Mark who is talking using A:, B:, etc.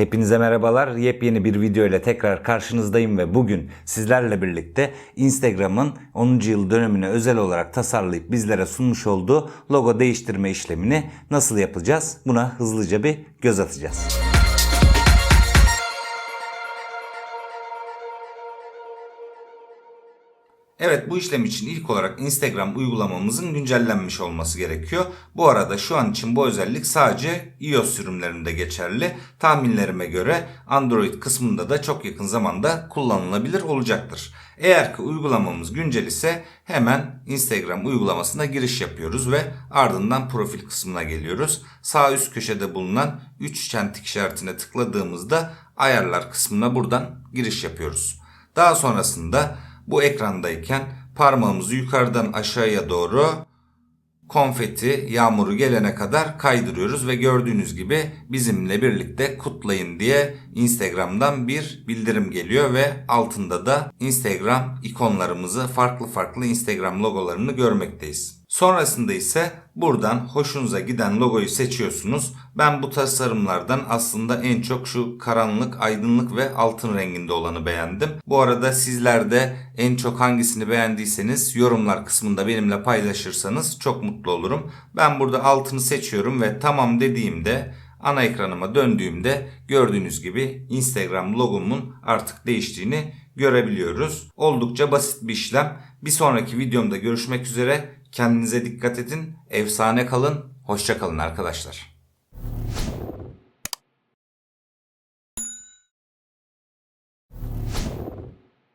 A: Hepinize merhabalar. Yepyeni bir video ile tekrar karşınızdayım ve bugün sizlerle birlikte Instagram'ın 10. yıl dönemine özel olarak tasarlayıp bizlere sunmuş olduğu logo değiştirme işlemini nasıl yapacağız? Buna hızlıca bir göz atacağız. Evet bu işlem için ilk olarak Instagram uygulamamızın güncellenmiş olması gerekiyor. Bu arada şu an için bu özellik sadece iOS sürümlerinde geçerli. Tahminlerime göre Android kısmında da çok yakın zamanda kullanılabilir olacaktır. Eğer ki uygulamamız güncel ise hemen Instagram uygulamasına giriş yapıyoruz ve ardından profil kısmına geliyoruz. Sağ üst köşede bulunan 3 çentik işaretine tıkladığımızda ayarlar kısmına buradan giriş yapıyoruz. Daha sonrasında bu ekrandayken parmağımızı yukarıdan aşağıya doğru konfeti yağmuru gelene kadar kaydırıyoruz ve gördüğünüz gibi bizimle birlikte kutlayın diye Instagram'dan bir bildirim geliyor ve altında da Instagram ikonlarımızı farklı farklı Instagram logolarını görmekteyiz. Sonrasında ise buradan hoşunuza giden logoyu seçiyorsunuz. Ben bu tasarımlardan aslında en çok şu karanlık, aydınlık ve altın renginde olanı beğendim. Bu arada sizler de en çok hangisini beğendiyseniz yorumlar kısmında benimle paylaşırsanız çok mutlu olurum. Ben burada altını seçiyorum ve tamam dediğimde ana ekranıma döndüğümde gördüğünüz gibi Instagram logomun artık değiştiğini görebiliyoruz. Oldukça basit bir işlem. Bir sonraki videomda görüşmek üzere. Kendinize dikkat edin. Efsane kalın. Hoşça kalın arkadaşlar.